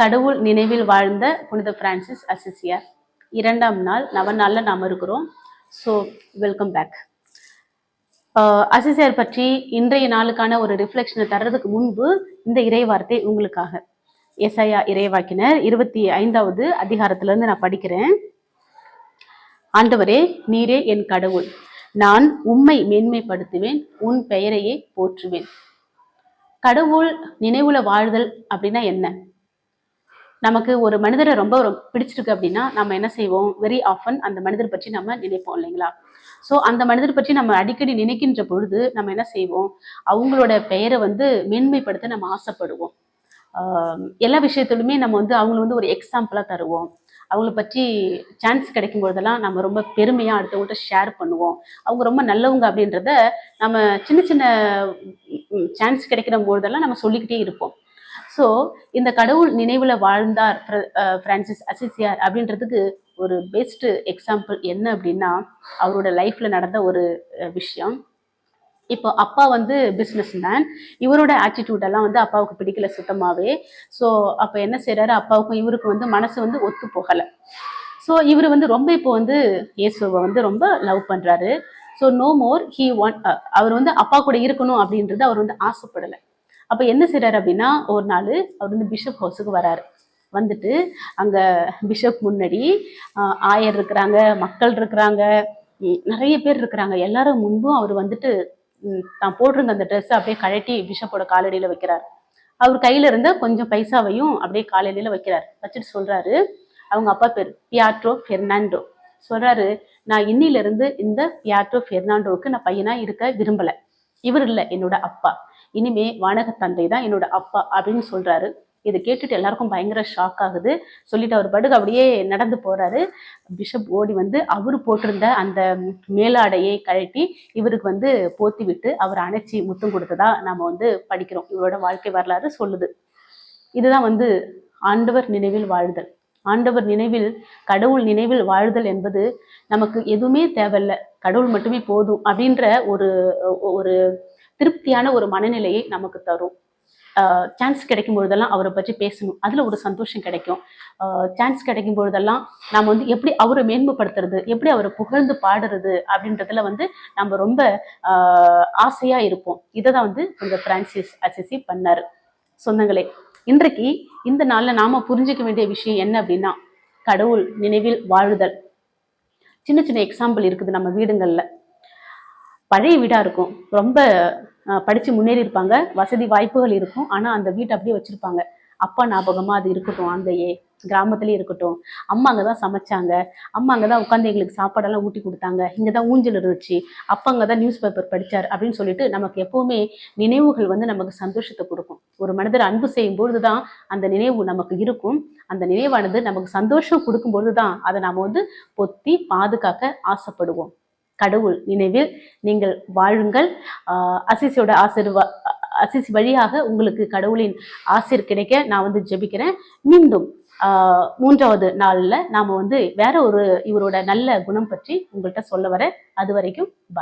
கடவுள் நினைவில் வாழ்ந்த புனித பிரான்சிஸ் அசிசியார் இரண்டாம் நாள் நவ நாளில் நாம் இருக்கிறோம். ஸோ வெல்கம் பேக் அசிசியார் பற்றி இன்றைய நாளுக்கான ஒரு ரிஃப்ளெக்ஷனை தர்றதுக்கு முன்பு இந்த இறைவார்த்தை உங்களுக்காக. எஸ்ஐயா இறைவாக்கினர் இருபத்தி ஐந்தாவது அதிகாரத்திலேருந்து நான் படிக்கிறேன். ஆண்டவரே நீரே என் கடவுள். நான் உம்மை மேன்மைப்படுத்துவேன் உன் பெயரையே போற்றுவேன். கடவுள் நினைவுல வாழ்தல் அப்படின்னா என்ன? நமக்கு ஒரு மனிதரை ரொம்ப பிடிச்சிருக்கு அப்படின்னா நம்ம என்ன செய்வோம்? வெரி ஆஃபன் அந்த மனிதர் பற்றி நம்ம நினைப்போம் இல்லைங்களா? ஸோ அந்த மனிதர் பற்றி நம்ம அடிக்கடி நினைக்கின்ற பொழுது நம்ம என்ன செய்வோம்? அவங்களோட பெயரை வந்து மேன்மைப்படுத்த நம்ம ஆசைப்படுவோம். எல்லா விஷயத்திலுமே நம்ம வந்து அவங்கள வந்து ஒரு எக்ஸாம்பிளாக தருவோம். அவங்கள பற்றி சான்ஸ் கிடைக்கும் பொழுதெல்லாம் நம்ம ரொம்ப பெருமையாக அடுத்தவங்கள்ட்ட ஷேர் பண்ணுவோம். அவங்க ரொம்ப நல்லவங்க அப்படின்றத நம்ம சின்ன சின்ன சான்ஸ் கிடைக்கிற பொழுதெல்லாம் நம்ம சொல்லிக்கிட்டே இருப்போம். ஸோ இந்த கடவுள் நினைவுல வாழ்ந்தார் ஃப்ரான்சிஸ் பிரான்சிஸ் அசிசியார் அப்படின்றதுக்கு ஒரு பெஸ்ட் எக்ஸாம்பிள் என்ன அப்படின்னா அவரோட லைஃப்ல நடந்த ஒரு விஷயம். இப்போ அப்பா வந்து பிஸ்னஸ் மேன் இவரோட ஆட்டிடியூட் எல்லாம் வந்து அப்பாவுக்கு பிடிக்கல சுத்தமாவே. ஸோ அப்போ என்ன செய்கிறாரு அப்பாவுக்கும் இவருக்கும் வந்து மனசு வந்து ஒத்து போகலை. ஸோ இவர் வந்து ரொம்ப இப்போ வந்து இயேசுவை வந்து ரொம்ப லவ் பண்றாரு. So no more he want அவர் வந்து அப்பா கூட இருக்கணும் அப்படின்றது அவர் வந்து ஆசைப்படலை. அப்போ என்ன செய்கிறார் அப்படின்னா ஒரு நாள் அவர் வந்து பிஷப் ஹவுஸுக்கு வராரு. வந்துட்டு அங்கே பிஷப் முன்னாடி ஆயர் இருக்கிறாங்க மக்கள் இருக்கிறாங்க நிறைய பேர் இருக்கிறாங்க. எல்லாரும் முன்பும் அவர் வந்துட்டு தான் போட்டிருந்த அந்த ட்ரெஸ்ஸை அப்படியே கழட்டி பிஷப்போட காலடியில் வைக்கிறார். அவர் கையில இருந்த கொஞ்சம் பைசாவையும் அப்படியே காலடியில் வைக்கிறார். வச்சுட்டு சொல்றாரு அவங்க அப்பா பேர் பியாட்ரோ ஃபெர்னாண்டோ சொல்றாரு நான் இன்னிலிருந்து இந்த பியாட்ரோ ஃபெர்னாண்டோவுக்கு நான் பையனா இருக்க விரும்பலை. இவர் இல்லை என்னோட அப்பா. இனிமே வானக தந்தை தான் என்னோட அப்பா அப்படின்னு சொல்றாரு. இதை கேட்டுட்டு எல்லாருக்கும் பயங்கர ஷாக் ஆகுது. சொல்லிட்டு அவர் படுகு அப்படியே நடந்து போறாரு. பிஷப் ஓடி வந்து அவர் போட்டிருந்த அந்த மேலாடையை கழட்டி இவருக்கு வந்து போத்தி விட்டு அவர் அணைச்சி முத்தம் கொடுத்ததா நாம வந்து படிக்கிறோம். இவரோட வாழ்க்கை வரலாறு சொல்லுது. இதுதான் வந்து ஆண்டவர் நினைவில் வாழ்தல். ஆண்டவர் நினைவில் கடவுள் நினைவில் வாழ்தல் என்பது நமக்கு எதுவுமே தேவையில்ல. கடவுள் மட்டுமே போதும் அப்படின்ற ஒரு ஒரு திருப்தியான ஒரு மனநிலையை நமக்கு தரும். சான்ஸ் கிடைக்கும் பொழுதெல்லாம் அவரை பற்றி பேசணும். அதில் ஒரு சந்தோஷம் கிடைக்கும். சான்ஸ் கிடைக்கும் பொழுதெல்லாம் நம்ம வந்து எப்படி அவரை மேன்மைப்படுத்துறது எப்படி அவரை புகழ்ந்து பாடுறது அப்படின்றதுல வந்து நம்ம ரொம்ப ஆசையாக இருப்போம். இதை தான் வந்து இந்த பிரான்சிஸ் அசிசி பண்ணார். சொந்தங்களே இன்றைக்கு இந்த நாள்ல நாம புரிஞ்சுக்க வேண்டிய விஷயம் என்ன அப்படின்னா கடவுள் நினைவில் வாழுதல். சின்ன சின்ன எக்ஸாம்பிள் இருக்குது நம்ம வீடுங்கள்ல. பழைய வீடா இருக்கும். ரொம்ப படித்து படிச்சு முன்னேறி இருப்பாங்க. வசதி வாய்ப்புகள் இருக்கும். ஆனா அந்த வீட்டை அப்படியே வச்சிருப்பாங்க. அப்பா ஞாபகமா அது இருக்கட்டும். அங்கேயே கிராமத்திலே இருக்கட்டும். அம்மா அங்கே தான் சமைச்சாங்க. அம்மா அங்கே தான் உட்காந்து எங்களுக்கு சாப்பாடெல்லாம் ஊட்டி கொடுத்தாங்க. இங்கே தான் ஊஞ்சல் இருந்துச்சு. அப்பா அங்கே தான் நியூஸ் பேப்பர் படித்தார் அப்படின்னு சொல்லிட்டு நமக்கு எப்போவுமே நினைவுகள் வந்து நமக்கு சந்தோஷத்தை கொடுக்கும். ஒரு மனிதர் அன்பு செய்யும் பொழுது தான் அந்த நினைவு நமக்கு இருக்கும். அந்த நினைவானது நமக்கு சந்தோஷம் கொடுக்கும் பொழுது தான் அதை நாம் வந்து பொத்தி பாதுகாக்க ஆசைப்படுவோம். கடவுள் நினைவில் நீங்கள் வாழுங்கள். அசிசியோட ஆசிர்வா அசிசி வழியாக உங்களுக்கு கடவுளின் ஆசிர் கிடைக்க நான் வந்து ஜெபிக்கிறேன். மீண்டும் மூன்றாவது நாளில் நாம் வந்து வேற ஒரு இவரோட நல்ல குணம் பற்றி உங்கள்கிட்ட சொல்ல வரேன் அது வரைக்கும் பாய்